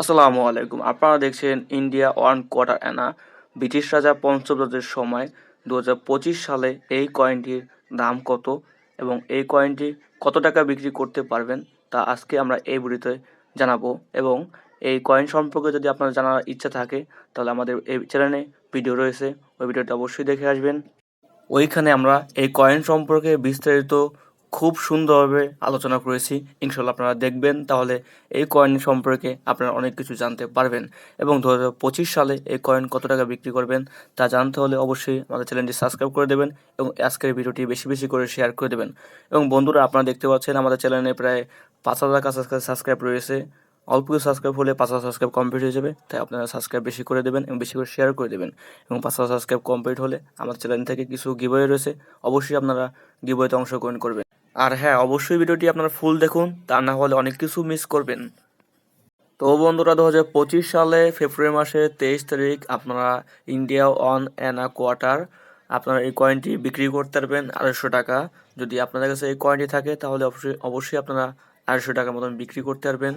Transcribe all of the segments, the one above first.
আসসালামু আলাইকুম। আপনারা দেখছেন India one quarter Anna. British রাজা পঞ্চব্রতের সময় দু সালে এই কয়েনটির দাম কত এবং এই কয়েনটি কত টাকা বিক্রি করতে পারবেন তা আজকে আমরা এই ভিডিওতে জানাব এবং এই কয়েন সম্পর্কে যদি আপনার জানার ইচ্ছা থাকে, তাহলে আমাদের এই চ্যানেলে ভিডিও রয়েছে। ওই ভিডিওটা অবশ্যই দেখে আসবেন। ওইখানে আমরা এই কয়েন সম্পর্কে বিস্তারিত খুব সুন্দরভাবে আলোচনা করেছি। ইনশাল্লাহ আপনারা দেখবেন, তাহলে এই কয়েন সম্পর্কে আপনারা অনেক কিছু জানতে পারবেন এবং দু হাজার পঁচিশ সালে এই কয়েন কত টাকা বিক্রি করবেন তা জানতে হলে অবশ্যই আমাদের চ্যানেলটি সাবস্ক্রাইব করে দেবেন এবং আজকের ভিডিওটি বেশি বেশি করে শেয়ার করে দেবেন। এবং বন্ধুরা, আপনারা দেখতে পাচ্ছেন আমাদের চ্যানেলে প্রায় পাঁচ হাজার কাছাকাছি সাবস্ক্রাইব রয়েছে। অল্প কিছু সাবস্ক্রাইব হলে পাঁচ হাজার সাবস্ক্রাইব কমপ্লিট হয়ে যাবে, তাই আপনারা সাবস্ক্রাইব বেশি করে দেবেন এবং বেশি করে শেয়ার করে দেবেন। এবং পাঁচ হাজার সাবস্ক্রাইব কমপ্লিট হলে আমার চ্যানেল থেকে কিছু গিবয়ে রয়েছে, অবশ্যই আপনারা গিবয়েতে অংশগ্রহণ করবেন। আর হ্যাঁ অবশ্যই ভিডিওটি আপনারা ফুল দেখুন, তা না হলে অনেক কিছু মিস করবেন। তো বন্ধুরা, দু হাজার পঁচিশ সালে ফেব্রুয়ারি মাসের তেইশ তারিখ আপনারা ইন্ডিয়া অন অ্যানা কোয়ার্টার আপনারা এই কয়েনটি বিক্রি করতে পারবেন আড়াইশো টাকা। যদি আপনাদের কাছে এই কয়েনটি থাকে, তাহলে অবশ্যই অবশ্যই আপনারা আড়াইশো টাকার মতন বিক্রি করতে পারবেন।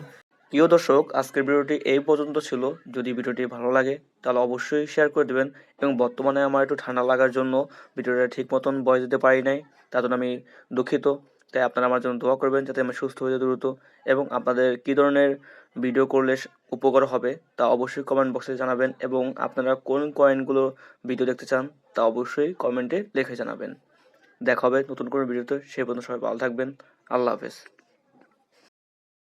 প্রিয় দর্শক, আজকের ভিডিওটি এই পর্যন্ত ছিল। যদি ভিডিওটি ভালো লাগে, তাহলে অবশ্যই শেয়ার করে দেবেন এবং বর্তমানে আমার একটু ঠান্ডা লাগার জন্য ভিডিওটা ঠিক মতন বয়স দিতে পারি নাই, তার জন্য আমি দুঃখিত। তাই আপনারা আমার জন্য দোয়া করবেন যাতে আমি সুস্থ হয়ে দ্রুত এবং আপনাদের কী ধরনের ভিডিও করলে উপকার হবে তা অবশ্যই কমেন্ট বক্সে জানাবেন এবং আপনারা কোন কয়েনগুলো ভিডিও দেখতে চান তা অবশ্যই কমেন্টে লিখে জানাবেন। দেখা হবে নতুন কোনো ভিডিওতে সেই পর্যন্ত সবাই ভালো থাকবেন। আল্লাহ হাফেজ।